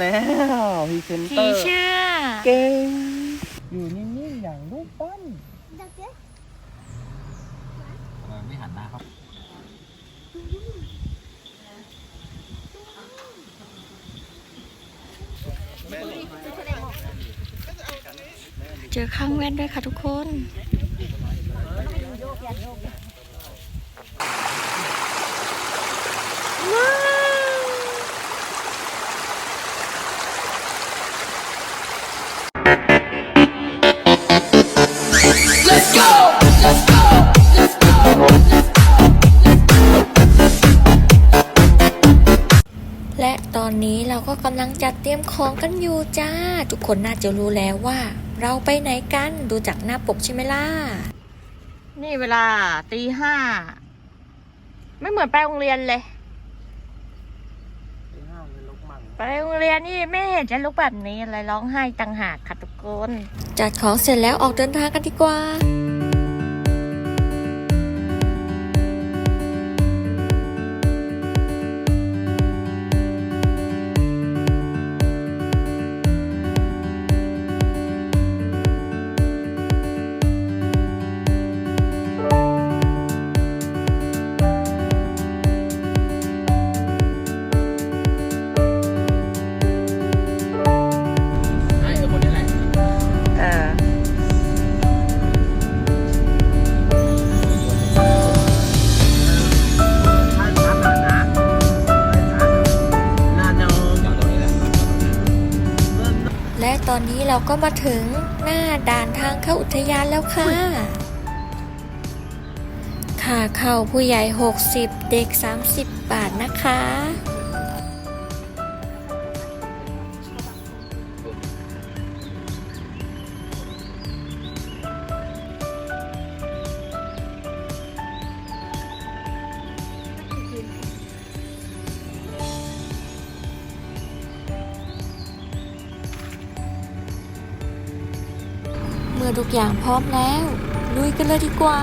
แล้วพรีเซนเตผีอร์เชื่อเก่งอยู่นิ่งๆอย่างรูปปั้นไม่หันหน้าครับเจอข้างแว่นด้วยค่ะทุกคน ก็กำลังจัดเตรียมของกันอยู่จ้า ทุกคนน่าจะรู้แล้วว่า เราไปไหนกันดูจากหน้าปกใช่ไหมล่ะ นี่เวลาตีห้า ไม่เหมือนไปโรงเรียนเลยไปโรงเรียนนี่ไม่เห็นจะลุกแบบนี้เลยร้องไห้ต่างหากค่ะทุกคน จัดของเสร็จแล้วออกเดินทางกันดีกว่า ก็มาถึงหน้าด่านทางเข้าอุทยานแล้วค่ะค่าเข้าผู้ใหญ่ 60 เด็ก 30 บาทนะคะ อทุกอย่างพร้อมแล้วลุยกันเลยดีกว่า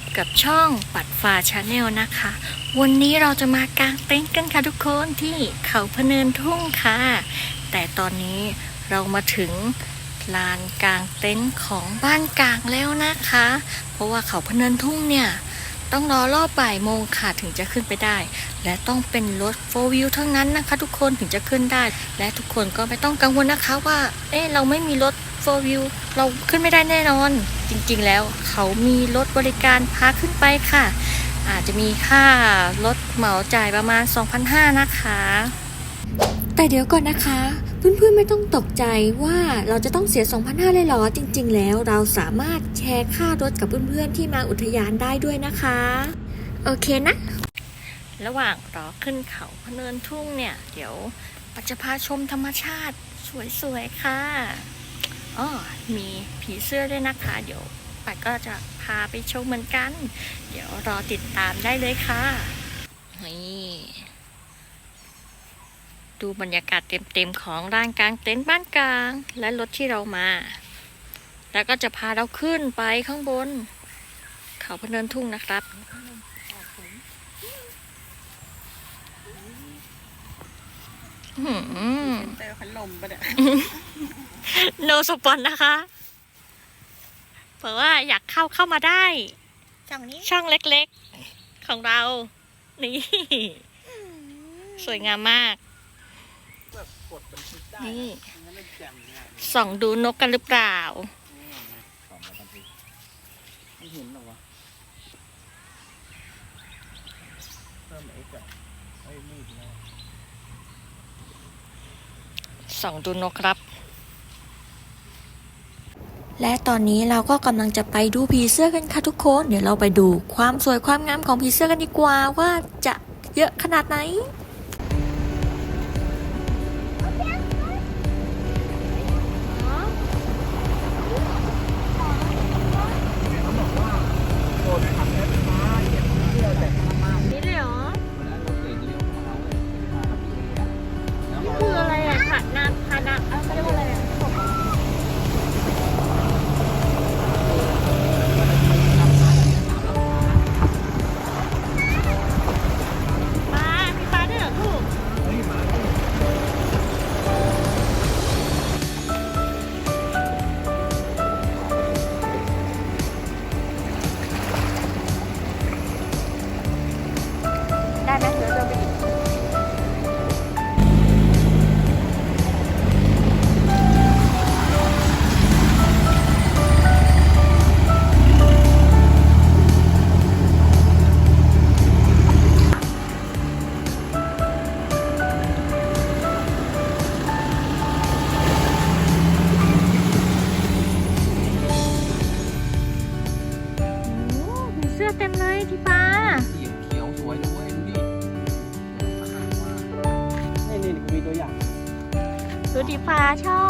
บกับช่องปัดฟ้าชาแนลนะคะ วันนี้เราจะมากางเต็นท์กันค่ะทุกคนที่เขาพะเนินทุ่งค่ะ แต่ตอนนี้เรามาถึงลานกางเต็นท์ของบ้านกลางแล้วนะคะ เพราะว่าเขาพะเนินทุ่งเนี่ย ต้องรอรอบบ่ายโมงค่ะถึงจะขึ้นไปได้ และต้องเป็นรถโฟวิวเท่านั้นนะคะ ทุกคนถึงจะขึ้นได้ และทุกคนก็ไม่ต้องกังวลนะคะว่า เอ๊ะเราไม่มีรถ โฟวิวเราขึ้นไม่ได้แน่นอน จริงๆแล้วเขามีรถบริการพาขึ้นไปค่ะ อาจจะมีค่ารถเหมาจ่ายประมาณ 2,500 นะคะ แต่เดี๋ยวก่อนนะคะเพื่อนๆไม่ต้องตกใจว่าเราจะต้องเสีย 2,500เลยเหรอ จริง ๆ แล้วเราสามารถแชร์ค่ารถกับเพื่อนๆที่มาอุทยานได้ด้วยนะคะ โอเคนะ ระหว่างรอขึ้นเขาพะเนินทุ่งเนี่ย เดี๋ยวปัจจะพาชมธรรมชาติสวย ๆ ค่ะ อ๋อมีผีเสื้อด้วยนะคะ เดี๋ยวปัดก็จะพาไปชมเหมือนกัน เดี๋ยวรอติดตามได้เลยค่ะนี่ดูบรรยากาศเต็มๆของร้านกลางเต็นท์บ้านกลาง และรถที่เรามา แล้วก็จะพาเราขึ้นไปข้างบน เขาพะเนินทุ่งนะครับอื้อหือเตอร์พัดลมปะเนี่ย โนสปอนนะคะเพราะว่าอยากเข้าเข้ามาได้ ช่องนี้ช่องเล็กๆ ของเรา นี่ สวยงามมากแบบกดบันทึกได้นี่งั้นมันแจ่มเนี่ยส่องดูนกกันหรือเปล่าสองแล้วบันทึกไม่เห็นหรอวะเพิ่มเอ็กซ์อะไอ้นี่อีกแล้วส่องดูนกครับ และตอนนี้เราก็กำลังจะไปดูผีเสื้อกันค่ะทุกคน เดี๋ยวเราไปดูความสวยความงามของผีเสื้อกันดีกว่าว่าจะเยอะขนาดไหน ดูดิ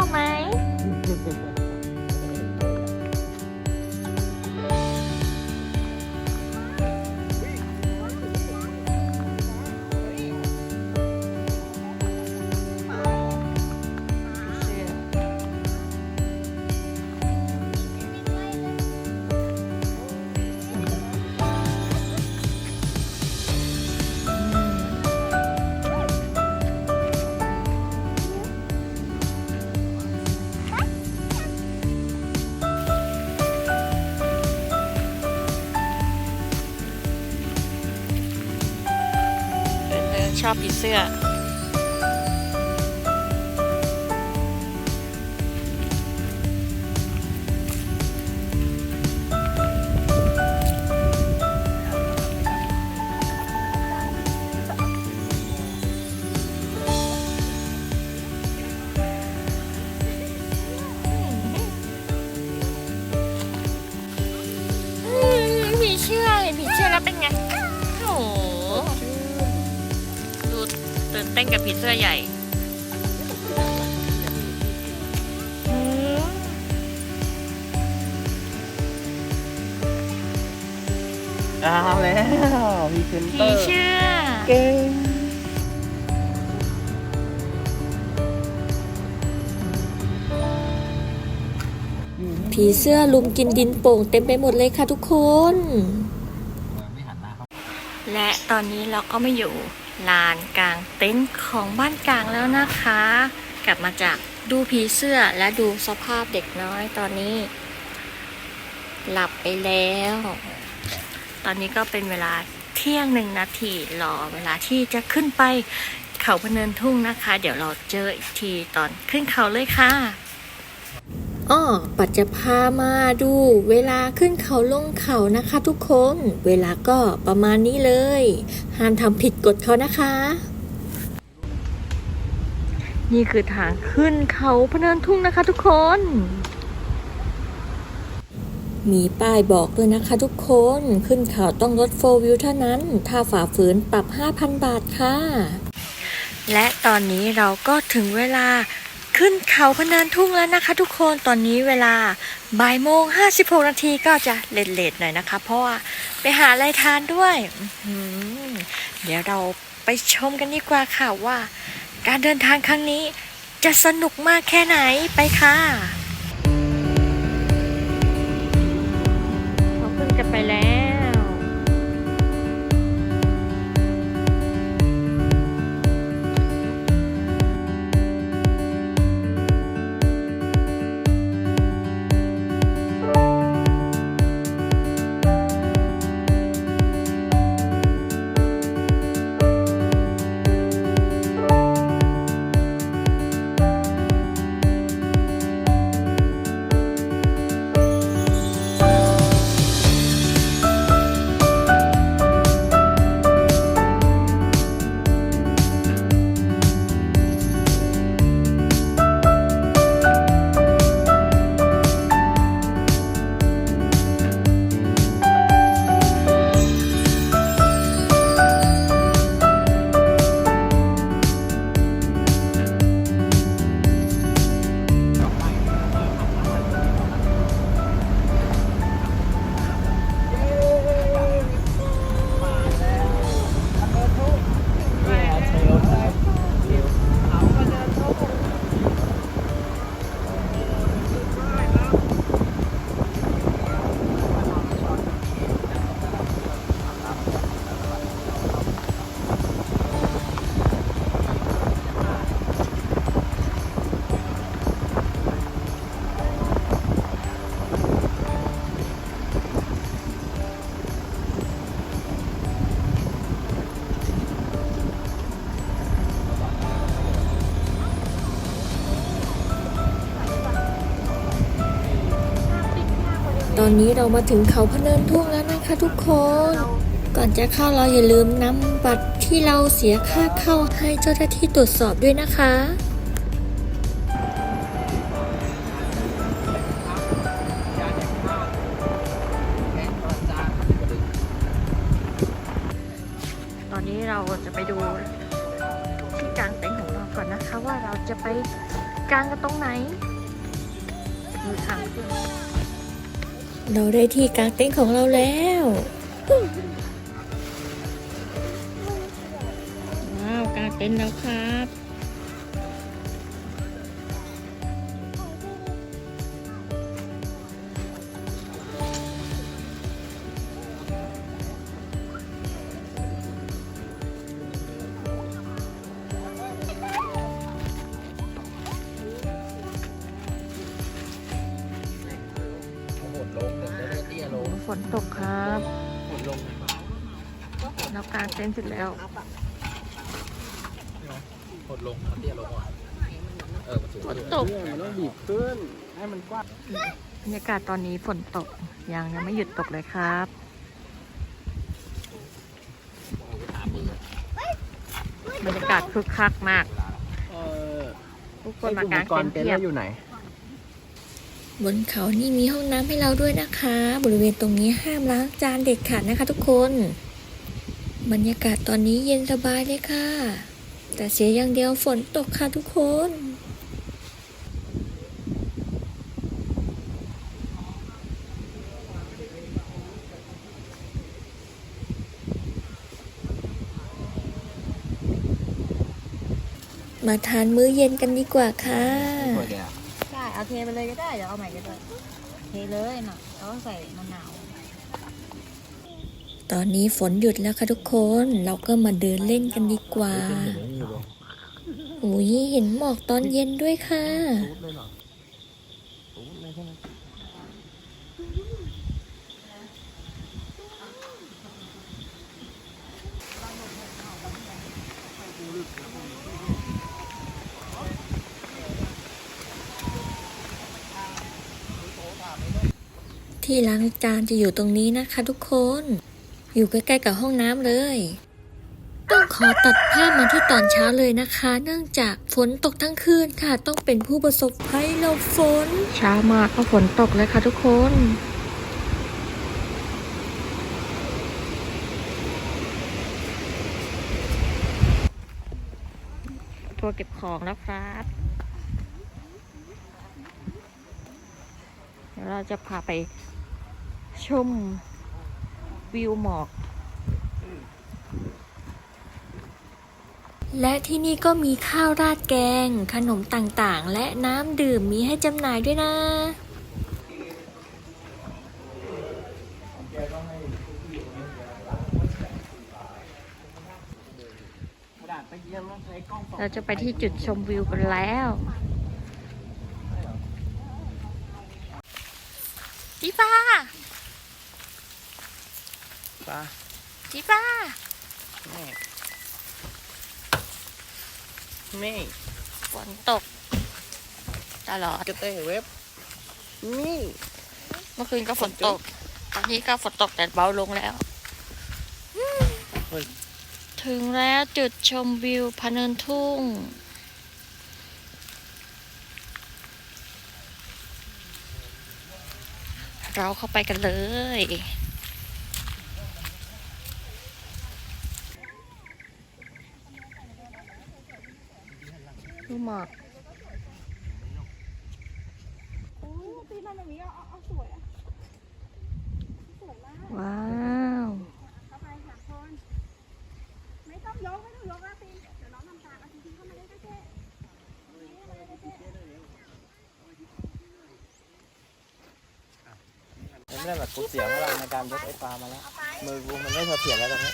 ชอบผีเสื้ออื อาแล้วมีเซนเตผีอร์เชื่อเก่งอยู่นี่ผีเสื้อลุมกินดินโป่งเต็มไปหมดเลยค่ะทุกคน ไม่หันหน้าเข้าและตอนนี้เราก็มาอยู่ลานกลางเต็นท์ของบ้านกลางแล้วนะคะ กลับมาจากดูผีเสื้อและดูสภาพเด็กน้อยตอนนี้ หลับไปแล้ว ตอนนี้ก็เป็นเวลาเที่ยงหนึ่งนาทีรอเวลาที่จะขึ้นไปเขาพะเนินทุ่งนะคะ เดี๋ยวเราเจออีกทีตอนขึ้นเขาเลยค่ะอ้อปัจจะพามาดูเวลาขึ้นเขาลงเขานะคะ ทุกคน เวลาก็ประมาณนี้เลย ห้ามทำผิดกฎเขานะคะ นี่คือทางขึ้นเขาพะเนินทุ่งนะคะ ทุกคน มีป้ายบอกด้วยนะคะทุกคนขึ้นเขาต้องรถโฟวิวเท่านั้น ถ้าฝ่าฝืนปรับ 5,000 บาทค่ะ และตอนนี้เราก็ถึงเวลาขึ้นเขาพนินทุ่งแล้วนะคะทุกคนตอนนี้เวลาบ่ายโมง56นาทีก็จะเลทๆหน่อยนะคะ เพราะว่าไปหาอะไรทานด้วยเดี๋ยวเราไปชมกันดีกว่าค่ะว่า การเดินทางครั้งนี้จะสนุกมากแค่ไหนไปค่ะ ไปแล้ว อนนี้เรามาถึงเขาพะเนินทุ่งแล้วนะคะทุกคน ก่อนจะเข้าเราอย่าลืมนำบัตรที่เราเสียค่าเข้าให้เจ้าหน้าที่ตรวจสอบด้วยนะคะตอนนี้เราจะไปดูที่กลางเต็นท์ของเราก่อนนะคะว่าเราจะไปกลางกันตรงไหนมีทางขึ้น เราได้ที่กางเต็นท์ของเราแล้ว ว้าว กางเต็นท์แล้วครับ นสูงฝนตกมันต้องบีบขึ้นให้มันกว้างบรรยากาศตอนนี้ฝนตกยังยังไม่หยุดตกเลยครับบรรยากาศคึกคักมากเออทุกคนมากางอุปเต็นท์เต็นเทีท์ยบเราอยู่ไหน บนเขานี่มีห้องน้ำให้เราด้วยนะคะ บริเวณตรงนี้ห้ามล้างจานเด็ดขาดนะคะทุกคน บรรยากาศตอนนี้เย็นสบายเลยค่ะ แต่เสียอย่างเดียวฝนตกค่ะทุกคน มาทานมื้อเย็นกันดีกว่าค่ะสวยแกใช่เอาเทไปเลยก็ได้ เดี๋ยวเอาใหม่ก็ได้เทเลยหน่อยแล้วก็ใส่มะนาว ตอนนี้ฝนหยุดแล้วค่ะทุกคน เราก็มาเดินเล่นกันดีกว่า อุ้ยเห็นหมอกตอนเย็นด้วยค่ะ ที่ล้างจานจะอยู่ตรงนี้นะคะทุกคน อยู่ใกล้ๆกับห้องน้ำเลย ต้องขอตัดภาพมาที่ตอนเช้าเลยนะคะ เนื่องจากฝนตกทั้งคืนค่ะ ต้องเป็นผู้ประสบภัยหลบฝน เช้ามาก็ฝนตกเลยค่ะทุกคนตัวเก็บของแล้วครับ เดี๋ยวเราจะพาไป ชมวิวหมอก และที่นี่ก็มีข้าวราดแกง ขนมต่างๆ และน้ำดื่มมีให้จำหน่ายด้วยนะเราจะไปที่จุดชมวิวกันแล้วจีฟ้า ปลาจีฟ้าแม่แม่ฝนตก ตลอดกระเตะเว็บ นี่ เมื่อคืนก็ฝนตก ตอนนี้ก็ฝนตกแต่เบาลงแล้วเฮ้ยถึงแล้วจุดชมวิวพะเนินทุ่งเราเข้าไปกันเลย หมอกว้าวไม่ต้องยกไม่ต้องยกนะปีนเดี๋ยวน้องทำตามเอาจริงๆเข้ามาได้แค่ไม่ได้แบบกูเสียเวลาในการยกไอ้ปลามาแล้ว มือกูมันไม่เสถียรแล้วตอนนี้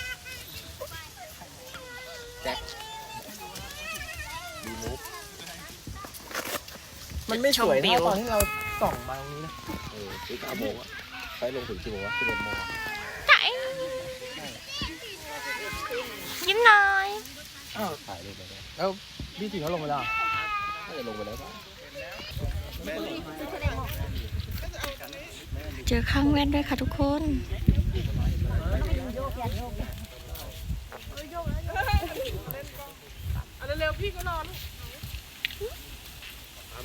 มันไม่สวยเท่าตอนที่เราส่องมาตรงนี้นะเออซื้อเก้าโมงอะไปลงถึงกี่โมงวะสิบเอ็ดโมงอะยิ้มหน่อยอ้าวถ่ายรูปไปได้แล้วพี่สิงห์เขาลงไปแล้วเหรอน่าจะลงไปแล้วป่ะเจอข้างแว่นด้วยค่ะทุกคนใส่เสื้อ ใ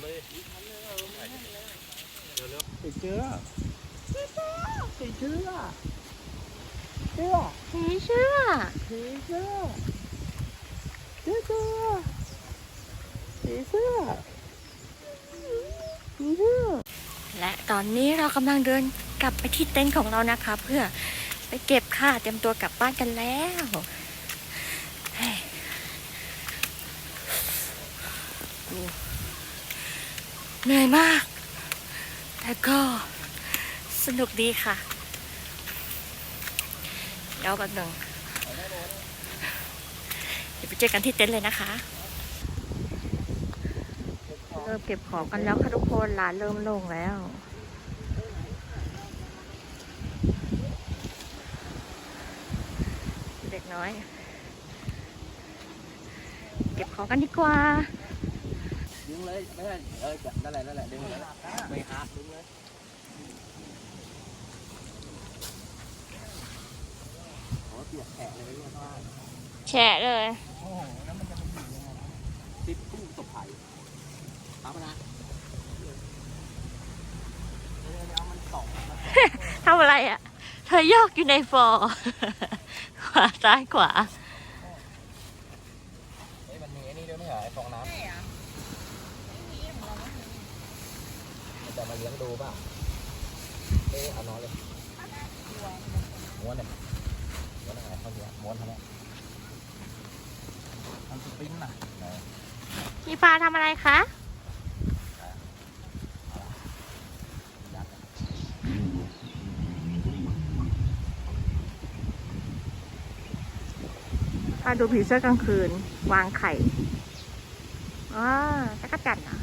ส่เสื้อใส่เสื้อเสื้อผีเชื่อใส่เสื้อเสื้อเสื้อใส่เสื้อใส่เสื้อและตอนนี้เรากำลังเดินกลับไปที่เต็นท์ของเรานะคะ เพื่อไปเก็บค่าเตรียมตัวกลับบ้านกันแล้วเฮ้ยดู เหนื่อยมาก แต่ก็สนุกดีค่ะ เดี๋ยวกันหนึ่งเดี๋ยวไปเจอกันที่เต็นท์เลยนะคะเริ่มเก็บของกันแล้วค่ะทุกคนร้านเริ่มลงแล้วเด็กน้อย เก็บของกันดีกว่า ดึงเลยไม่ใช่เออนั่นแหละนั่นแหละดึงเลยไม่ฮักดึงเลยโอ้เปียกแฉะเลยเนี่ยว่าแฉะเลยโอ้โหแล้วมันจะเป็นอยู่ยังไงติดตู้ตบไผ่ปั๊บนะเดี๋ยวเดี๋ยวมันตกมันตกทำอะไรอะ เธอยอกอยู่ในฟอร์ขวาซ้ายขวา เอ้ยมันมีไอ้นี่ด้วยไม่ใช่ไอ้ฟองน้ำจะ มาเลี้ยงดูป่ะเอ้ยเอาน้อยเลยม้วนเลยม้วนอะไรเขาเลี้ยงม้วนทำไมมันสปริงน่ะพี่ฟ้าทำอะไรคะพาดูผีเสื้อกลางคืน วางไข่อ๋อจักรจันทร์เหรอะ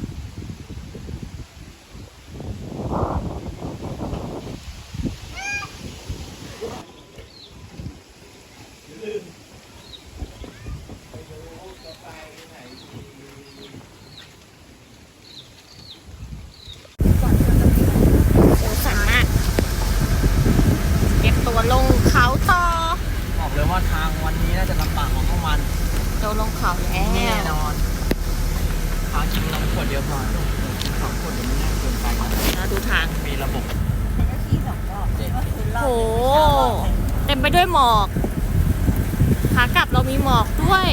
สั่นมากเก็บตัวลงเขาต่อ บอกเลยว่าทางวันนี้น่าจะลำบากของพวกมัน เราลงเขาแล้ แน่ วน อนทางกินนมขวดเดียวพอสองขวดเดี๋ยวมันแน่นเกินไป เราดูทาง มีระบบ โห เต็มไปด้วยหม อก ขากลับเรามีหมอกด้วย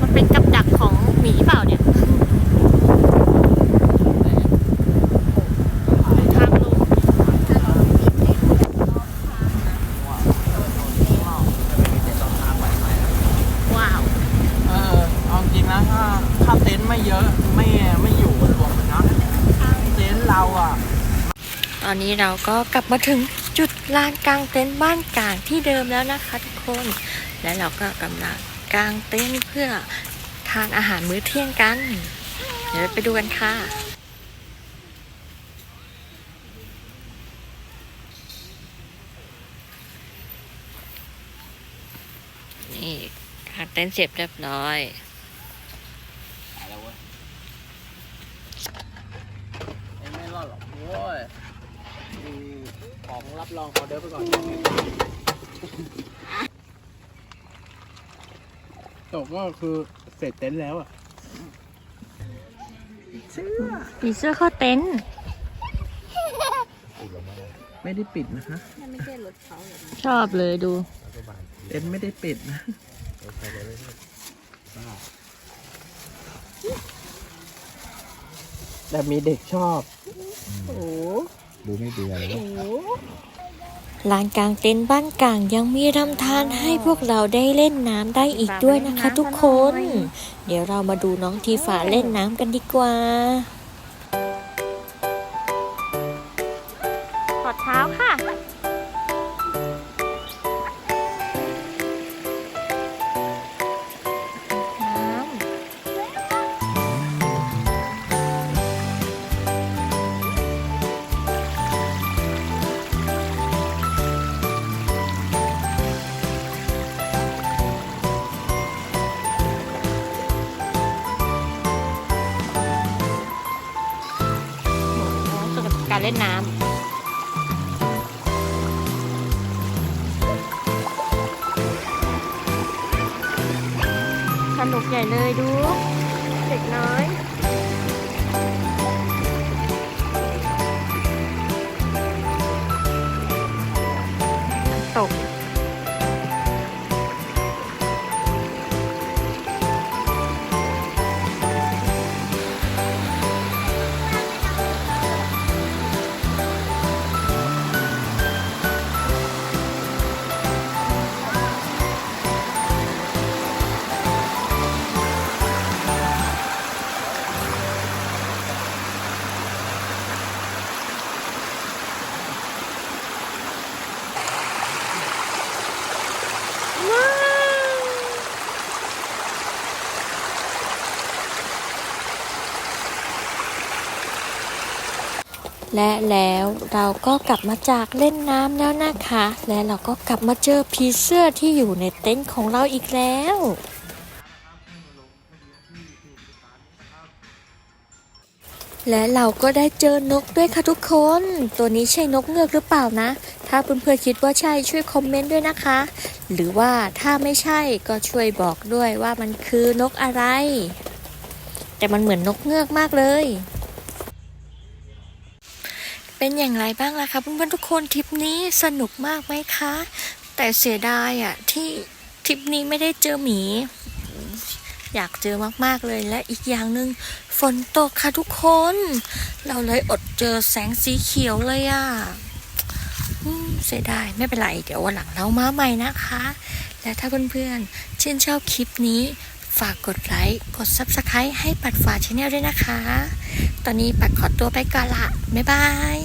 มันเป็นกับดักของหมีเปล่าเนี่ย ทางลง ว้าว เออเอาจริงนะถ้าถ้าเต็นท์ไม่เยอะไม่ไม่อยู่รวมกันนะเต็นท์เราอะ ตอ นี้เราก็กลับมาถึงจุดลานกลางเต็นท์บ้านกลางที่เดิมแล้วนะคะทุกคน และเราก็กำลังกลางเต็นท์เพื่อทานอาหารมื้อเที่ยงกัน เดี๋ยวไปดูกันค่ะนี่กางเต็นท์เสร็จเรียบร้อย ตายแล้วเว้ยเอ็งไม่รอดหรอกโว้ยมีของ รับรองออเดอร์ไปก่อนตกก็คือเสร็จเต็นท์แล้วอะเสื้อมีเสื้อเข้าเต็นท์ไม่ได้ปิดนะคะชอบเลยดู เต็นท์ไม่ได้ปิดนะแต่มีเด็กชอบโอ้ ดูไม่เบื่อเลยโหลานกลางเต็นท์บ้านกลางยังมีรำธารให้พวกเราได้เล่นน้ำได้อีกด้วยนะคะทุกคน เดี๋ยวเรามาดูน้องทีฟ้าเล่นน้ำกันดีกว่าถอดเท้าค่ะ นุกใหญ่เลยดู เด็กน้อยตก และแล้วเราก็กลับมาจากเล่นน้ำแล้วนะคะ และเราก็กลับมาเจอผีเสื้อที่อยู่ในเต็นท์ของเราอีกแล้วและเราก็ได้เจอนกด้วยค่ะทุกคน ตัวนี้ใช่นกเงือกหรือเปล่านะ ถ้าเพื่อนๆคิดว่าใช่ช่วยคอมเมนต์ด้วยนะคะ หรือว่าถ้าไม่ใช่ก็ช่วยบอกด้วยว่ามันคือนกอะไร แต่มันเหมือนนกเงือกมากเลย เป็นอย่างไรบ้างล่ะคะเพื่อนๆทุกคนทริปนี้สนุกมากไหมคะ แต่เสียดายอะที่ทริปนี้ไม่ได้เจอหมี อยากเจอมากๆเลยและอีกอย่างหนึ่งฝนตกค่ะทุกคน เราเลยอดเจอแสงสีเขียวเลยอะเสียดายไม่เป็นไร เดี๋ยววันหลังเรามาใหม่นะคะ และถ้าเพื่อนๆชื่นชอบคลิปนี้ ฝากกดไลค์กด Subscribe ให้ปัดฝาชแนลด้วยนะคะ ตอนนี้ปัดขอตัวไปก่อนละ บ๊ายบาย